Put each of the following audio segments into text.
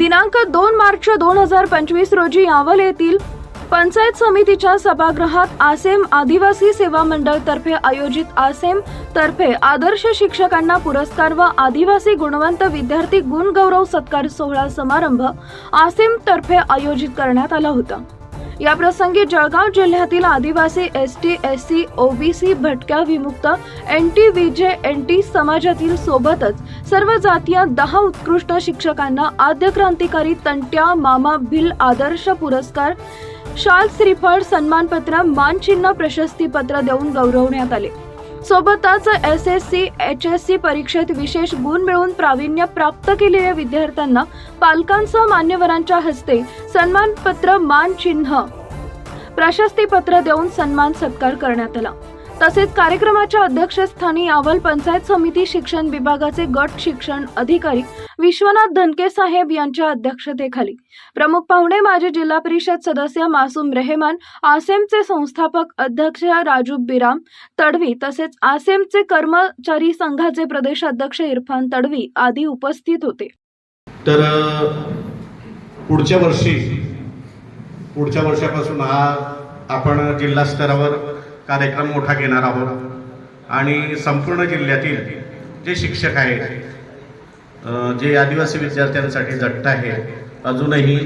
दिनांक दोन हजार पंचवीस रोजी यावल येथील पंचायत समितीच्या सभागृहात आसेम आदिवासी सेवा मंडळ तर्फे आयोजित आसेम तर्फे आदर्श शिक्षकांना पुरस्कार व आदिवासी गुणवंत विद्यार्थी गुण गौरव सत्कार सोहळा समारंभ आसेम तर्फे आयोजित करण्यात आला होता. याप्रसंगी जळगाव जिल्ह्यातील आदिवासी S T S C OBC भटक्या विमुक्त N T VJ N T समाजातील सोबतच सर्व जातीय दहा उत्कृष्ट शिक्षकांना आद्य क्रांतिकारी तंट्या मामा भिल आदर्श पुरस्कार शाल श्रीफळ सन्मानपत्र मानचिन्ह प्रशस्तीपत्र देऊन गौरवण्यात आले. सोबतच S S C H S C परीक्षेत विशेष गुण मिळवून प्रावीण्य प्राप्त केलेल्या विद्यार्थ्यांना पालकांसह मान्यवरांच्या हस्ते सन्मानपत्र मानचिन्ह प्रशस्तीपत्र देऊन सन्मान सत्कार करण्यात आला. तसेच कार्यक्रमाच्या अध्यक्षस्थानी यावल पंचायत समिती शिक्षण विभागाचे गट शिक्षण अधिकारी विश्वनाथ धनके साहेब यांच्या अध्यक्षतेखाली. प्रमुख पाहुणे माजी जिल्हा परिषद सदस्य मासूम रेहमान आसेमचे संस्थापक अध्यक्ष राजू बिराम तडवी तसेच आसेमचे कर्मचारी संघाचे प्रदेश अध्यक्ष इरफान तडवी आदी उपस्थित होते. तर पुढच्या वर्षी पुढच्या वर्षापासून हा आपण जिल्हा स्तरावर कार्यक्रम मोठा घेणार आहोत. आणि संपूर्ण जिल्ह्यातील जे शिक्षक आहेत जे आदिवासी विद्यार्थ्यांसाठी जट्ट आहे अजूनही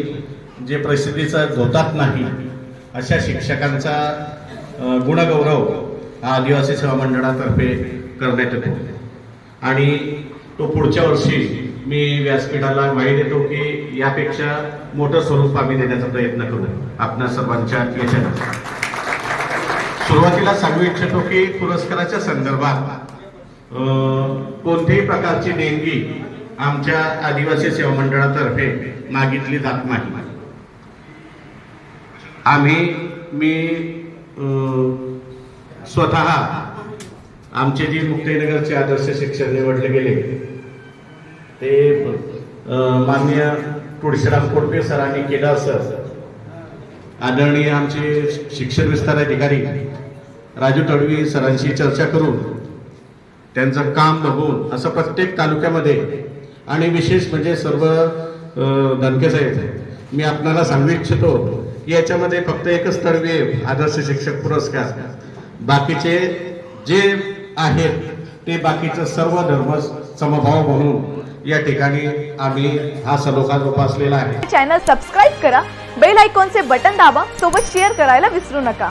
जे प्रसिद्धीचा धोतात नाही अशा शिक्षकांचा गुणगौरव हा आदिवासी सेवा मंडळातर्फे करण्यात येतो. आणि तो पुढच्या वर्षी मी व्यासपीठाला माहिती देतो की यापेक्षा मोठं स्वरूप आम्ही देण्याचा प्रयत्न करू. आपल्या सर्वांच्या यशाला सुरुवातीला सांगू इच्छितो की पुरस्काराच्या संदर्भात कोणत्याही प्रकारची देणगी आमच्या आदिवासी सेवा मंडळातर्फे मागितली जात नाही. आम्ही मी स्वत स्वतः आमचे जे मुक्ताईनगरचे आदर्श शिक्षक निवडले गेले ते माननीय तुळशीराम कोटपे सरांनी केलं सर आदरणीय आमचे शिक्षण विस्तार अधिकारी राजू तडवी सरांशी चर्चा करून त्यांचं काम बघून असं प्रत्येक तालुक्यामध्ये आणि विशेष म्हणजे सर्व अं, धनके साहेब मी आपणाला सांगू इच्छितो की याच्यामध्ये फक्त एकच तडवी आहे आदर्श शिक्षक पुरस्कार. बाकीचे जे आहेत ते बाकीचं सर्व धर्म समभाव म्हणून या ठिकाणी आम्ही हा सलोखा जोपासलेला आहे. चॅनल सबस्क्राईब करा बेल आयकॉनचे बटन दाबा सोबत शेअर करायला विसरू नका.